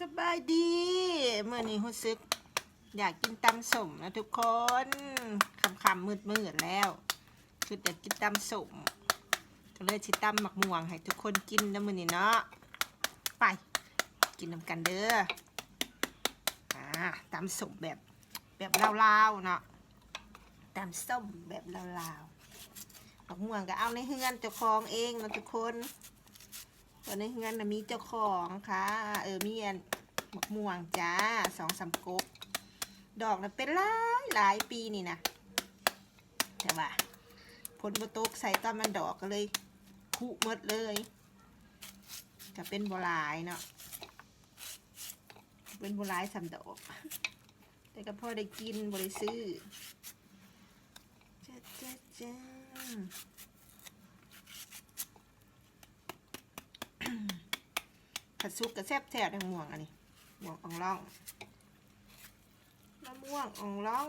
สบายดีเมื่อนี้รู้สึก อยากกินตำสมนะทุกคนคำคำมืดมืดๆแล้วคืออยากกินตำสมก็เลยชิตำหมักม่วงให้ทุกคนกินนะมื่อนี้เนาะไป กินน้ำกันเด้ออ่าตำสมแบบแบบลาวๆเนาะตำส้มแบบลาวๆหมักม่วงก็เอาในเฮือนเจ้าของเองนะทุกคน ตอนนี้เงินนะมีเจ้าของค่ะ เออมีอันมะม่วงจ้าสองสามกบ ดอกนะเป็นหลายหลายปีนี่นะแต่ว่าผลประตกใส่ตอนมันดอกก็เลยคุหมดเลยก็เป็นบัวลายเนาะเป็นบัวลายสาดอกแต่ก็พอได้กินบริซื้อจ้าจ้าจ้า ผัดซุปกระแซบแซ่บทั้งม่วงอันนี้ม่วงอ่องล่องมะม่วงอ่องล่อง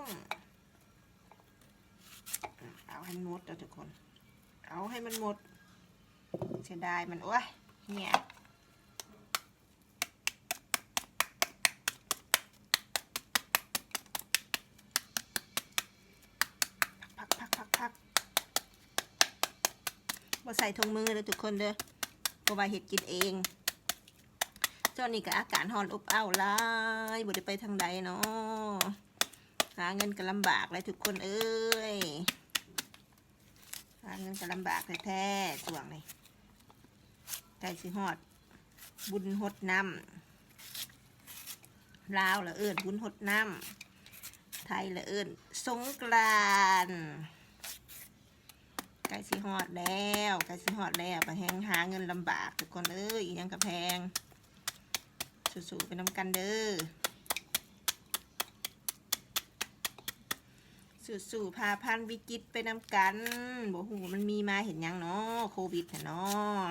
เอาให้หมดแล้วทุกคน เอาให้มันหมดเสียดายมันโอ้ยเนี่ยพักพักพักพักมาใส่ถุงมือเลยทุกคนเด้อเพราะว่าเห็ดกินเอง ตอนนี้ก็อากาศร้อนอบอ้าวหลายบ่ได้ไปทางใดเนาะหาเงินก็ลำบากเลยทุกคนเอ้ยหาเงินก็ลำบากแท้ๆช่วงนี้ใกล้สิฮอด บุญหดน้ำลาวละเอิญบุญหดน้ำไทยละเอิญสงกรานต์ใกล้สิฮอดแล้วใกล้สิฮอดแล้วไปแหงหาเงินลำบากทุกคนเอ้ยยังกับแพง สู้ๆไปน้ำกันเด้อสู้ๆพาพันวิกฤตไปน้ำกันบ่หูมันมีมาเห็นยังเนาะโควิดเนาะ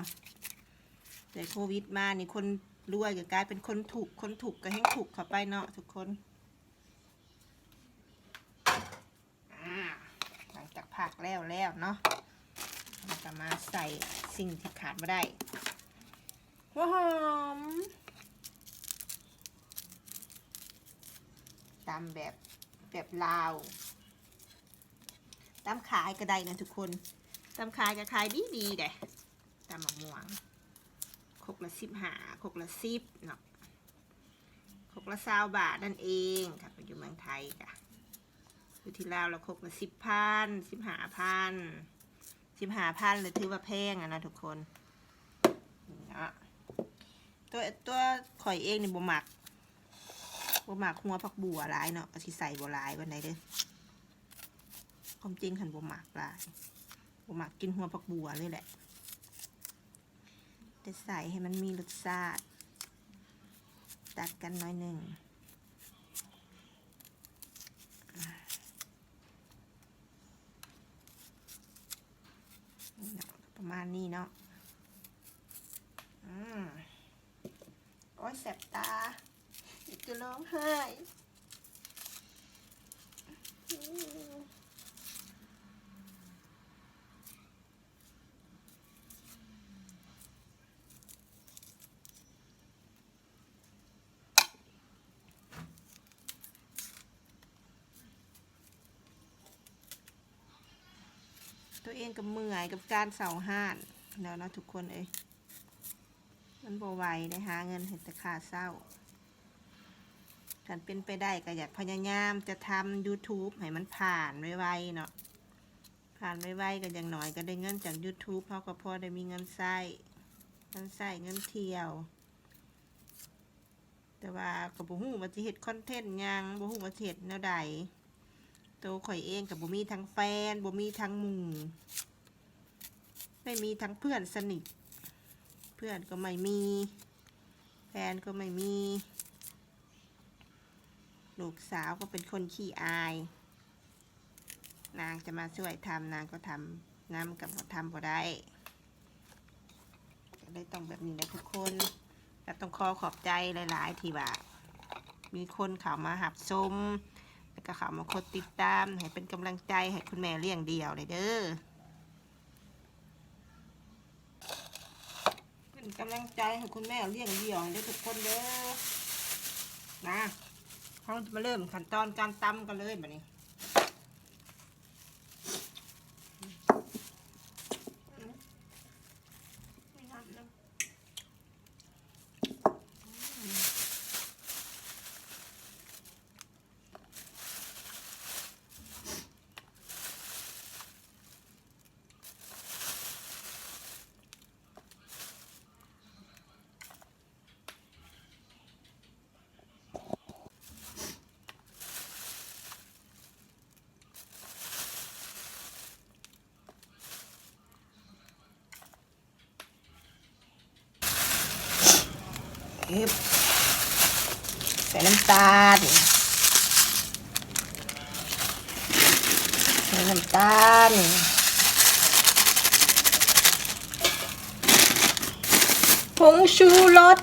แต่โควิดมานี่คนรวยก็กลายเป็นคนถูกคนถูกก็แห้งถูกเข้าไปเนาะทุกคนหลังจากผักแล้วแล้วเนาะเราก็มาใส่สิ่งที่ขาดไม่ได้หัวหอม ตามแบบแบบลาวตามขายก็ได้นะทุกคนตามขายก็ขายดีดีเด้ตามะม่วงครกละสิบหาครกละสิบเนาะครกละสาวบาทนั่นเองค่ะอยู่เมืองไทยค่ะอยู่ที่ลาวเราครกละสิบพันสิบหาพันสิบหาพันเลยถือว่าแพงอะนะทุกคนเนาะตัวตัวข่อยเองนี่บ่มัก บ่หมักหัวผักบัวลายเนาะก็สิใส่บัวลายวันไหนเด้อความจริงขันบ่หมักลายบ่หมักกินหัวผักบัวเลยแหละจะใส่ให้มันมีรสชาติตัดกันน้อยหนึ่งประมาณนี้เนาะอืมโอ้ยแสบตา จะร้องไห้ ตัวเองกับเมื่อยกับการเสาห้านแล้วเนาะทุกคนเอ้ยมันบ่ไหวได้หาเงินเห็นแต่ค่าเศร้า ฉันเป็นไปได้ก็อยากพยายามจะทำ YouTube ให้มันผ่านไวๆเนาะผ่านไวๆก็อย่างน้อยก็ได้เงินจาก YouTube เพราะก็พอได้มีเงินใช้เงินใช้เงินเที่ยว แต่ว่าก็บ่ฮู้ว่าสิเฮ็ดคอนเทนต์ยังบ่ฮู้ว่าสิเฮ็ดแนวใดตัวข่อยเองก็บ่มีทั้งแฟนบ่มีทั้งหมู่ไม่มีทั้งเพื่อนสนิท เพื่อนก็ไม่มี แฟนก็ไม่มี ลูกสาวก็เป็นคนขี้อาย นางจะมาช่วยทำนางก็ทำน้ำกับทำก็ได้ก็เลยต้องแบบนี้แหละทุกคนก็ต้องขอขอบใจหลาย ๆ ที่ว่ามีคนเข้ามาหับชมแล้วก็เข้ามาคดติดตาม ให้เป็นกำลังใจให้คุณแม่เลี้ยงเดี่ยวเลยเด้อเป็นกำลังใจให้คุณแม่เลี้ยงเดี่ยวเด้อทุกคนเด้อนะ เราจะมาเริ่มขั้นตอนการตำกันเลยแบบนี้ ใส่น้ำตาลใส่น้ำตาลผงชูรส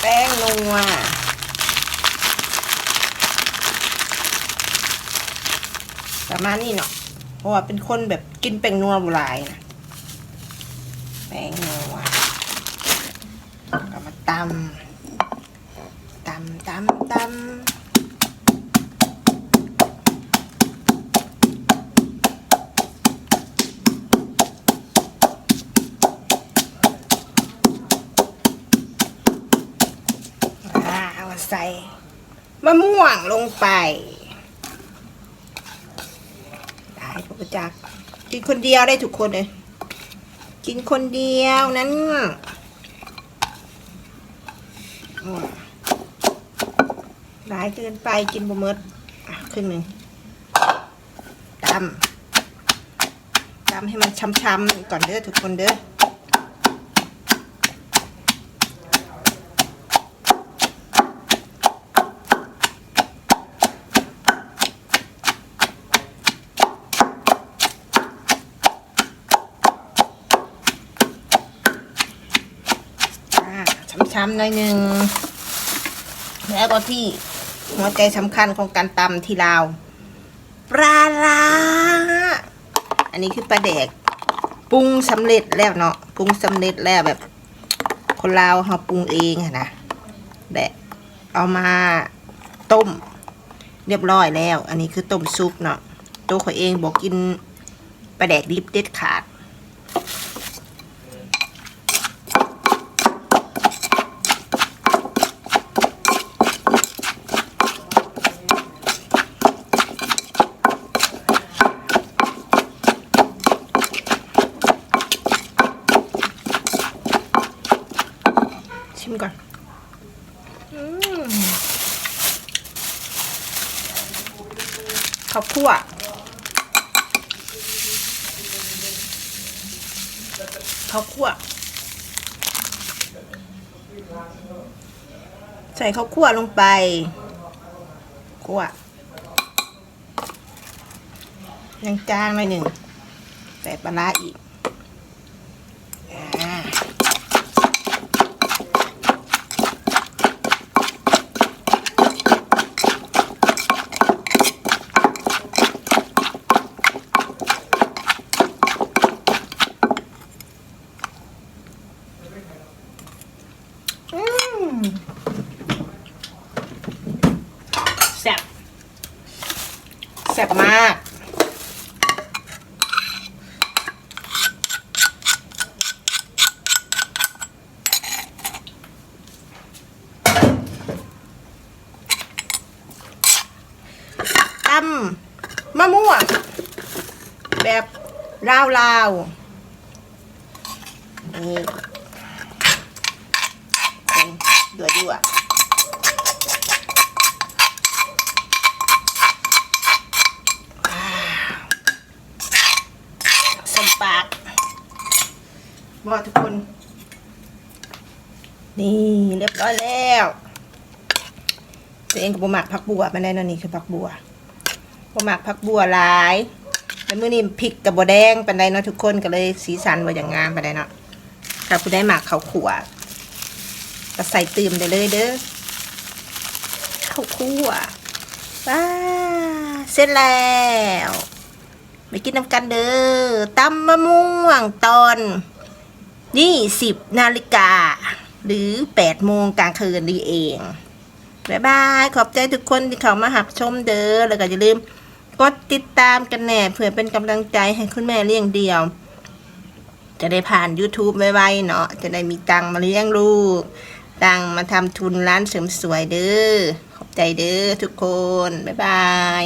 แป้งนัวประมาณนี้เนาะเพราะว่าเป็นคนแบบกินแป้งนัวบุหลายนะแป้งนัวก็มาตำตำตำตำใส่มะม่วงลงไป ได้พระจัก กินคนเดียวได้ทุกคนเลย กินคนเดียวนั้นหลายเกินไปกินบะเมิดอะครึ่งหนึ่งตำตำให้มันช้ำๆก่อนเด้อทุกคนเด้อา ช้ำหน่อยหนึ่งแล้วก็ที่หัวใจสำคัญของการตำที่ลาวปลาร้าอันนี้คือปลาแดกปรุงสำเร็จแล้วเนาะปรุงสำเร็จแล้วแบบ คนลาวเขาปรุงเองอะนะและเอามาต้ม เรียบร้อยแล้ว อันนี้คือต้มซุปเนาะตัวเขาเองบอกกินปลาแดกดิบเด็ดขาด ชิมก่อนอืม ข้าวคั่วข้าวคั่ว ใส่ข้าวคั่วลงไปคั่วยังจางหน่อยหนึ่งใส่ปลาร้าอีก แซ่บแซ่บมาก ตำมะม่วง แบบลาวๆนี่ เดือดด้วสมปากบอกทุกคน นี่เรียบร้อยแล้วตัวเองกับบหมักผักบัวมาได้เนอะนี่คือผักบัวบหมักผักบัวหลายแล้วมื้อนี้พริกกับบัวแดงปันไดเนาะทุกคนก็เลยสีสันบ่อย่างงามปันไดเนาะถ้าผู้ได้หมักเขาขัว ก็ใส่ตื่มได้เลยเด้อข้าวคั่วว้าเสร็จแล้วไปกินน้ำกันเด้อตำมะม่วงตอนนี่สิบนาฬิกา หรือแปดโมงกลางคืนนี่เองบ๊ายบาย ขอบใจทุกคนที่เข้ามาหับชมเด้อแล้วก็อย่าลืมกดติดตามกันแน่เพื่อเป็นกำลังใจให้คุณแม่เลี้ยงเดี่ยว จะได้ผ่าน YouTube ไวๆเนาะจะได้มีตังค์มาเลี้ยงลูก ตังมาทำทุนร้านเสริมสวยเด้อ ขอบใจเด้อทุกคน บ๊ายบาย